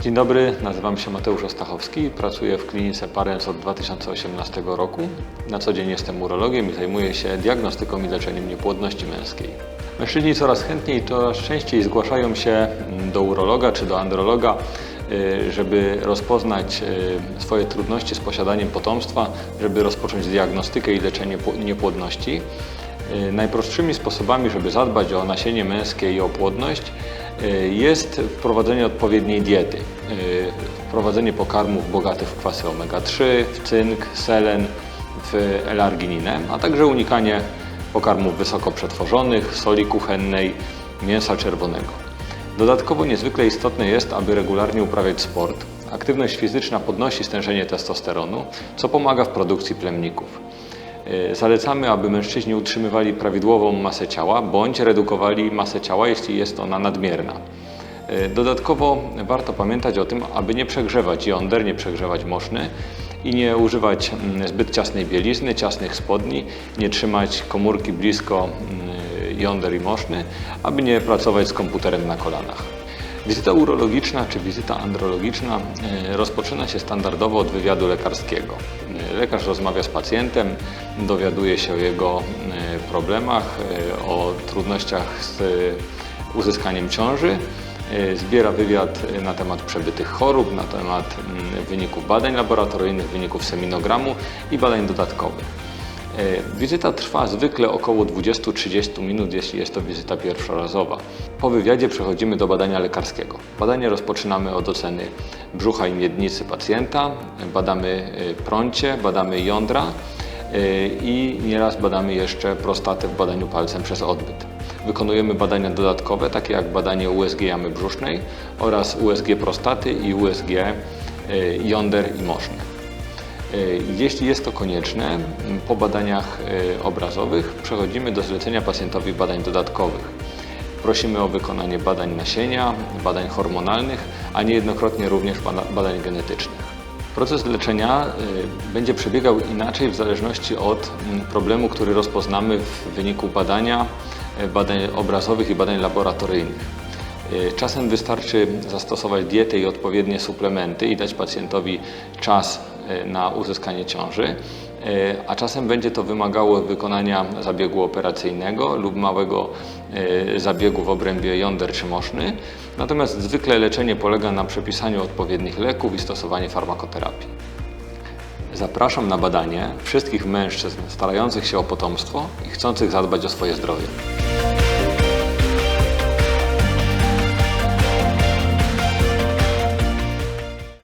Dzień dobry, nazywam się Mateusz Ostachowski, pracuję w klinice Parens od 2018 roku. Na co dzień jestem urologiem i zajmuję się diagnostyką i leczeniem niepłodności męskiej. Mężczyźni coraz chętniej i coraz częściej zgłaszają się do urologa czy do androloga, y, żeby rozpoznać y, swoje trudności z posiadaniem potomstwa, żeby rozpocząć diagnostykę i leczenie pł- niepłodności. Y, Najprostszymi sposobami, żeby zadbać o nasienie męskie i o płodność, y, jest wprowadzenie odpowiedniej diety. Y, Wprowadzenie pokarmów bogatych w kwasy omega-3, w cynk, selen, w L-argininę, a także unikanie pokarmów wysoko przetworzonych, soli kuchennej, mięsa czerwonego. Dodatkowo niezwykle istotne jest, aby regularnie uprawiać sport. Aktywność fizyczna podnosi stężenie testosteronu, co pomaga w produkcji plemników. Yy, Zalecamy, aby mężczyźni utrzymywali prawidłową masę ciała bądź redukowali masę ciała, jeśli jest ona nadmierna. Yy, Dodatkowo warto pamiętać o tym, aby nie przegrzewać jąder, nie przegrzewać moszny i nie używać mm, zbyt ciasnej bielizny, ciasnych spodni, nie trzymać komórki blisko mm, jąder i moszny, aby nie pracować z komputerem na kolanach. Wizyta urologiczna czy wizyta andrologiczna e, rozpoczyna się standardowo od wywiadu lekarskiego. E, Lekarz rozmawia z pacjentem, dowiaduje się o jego e, problemach, o trudnościach z uzyskaniem ciąży, zbiera wywiad na temat przebytych chorób, na temat mm, wyników badań laboratoryjnych, wyników seminogramu i badań dodatkowych. E, Wizyta trwa zwykle około 20-30 minut, jeśli jest to wizyta pierwszorazowa. Po wywiadzie przechodzimy do badania lekarskiego. Badanie rozpoczynamy od oceny brzucha i miednicy pacjenta, badamy e, prącie, badamy jądra e, i nieraz badamy jeszcze prostatę w badaniu palcem przez odbyt. Wykonujemy badania dodatkowe, takie jak badanie USG jamy brzusznej oraz USG prostaty i USG jąder i moszny. E, Jeśli jest to konieczne, po badaniach e, obrazowych przechodzimy do zlecenia pacjentowi badań dodatkowych. Prosimy o wykonanie badań nasienia, badań hormonalnych, a niejednokrotnie również bada- badań genetycznych. Proces leczenia y, będzie przebiegał inaczej w zależności od problemu, który rozpoznamy w wyniku badania, badań obrazowych i badań laboratoryjnych. Czasem wystarczy zastosować dietę i odpowiednie suplementy i dać pacjentowi czas na uzyskanie ciąży, y, a czasem będzie to wymagało wykonania zabiegu operacyjnego lub małego y, zabiegu w obrębie jąder czy moszny. Natomiast zwykle leczenie polega na przepisaniu odpowiednich leków i stosowaniu farmakoterapii. Zapraszam na badanie wszystkich mężczyzn starających się o potomstwo i chcących zadbać o swoje zdrowie.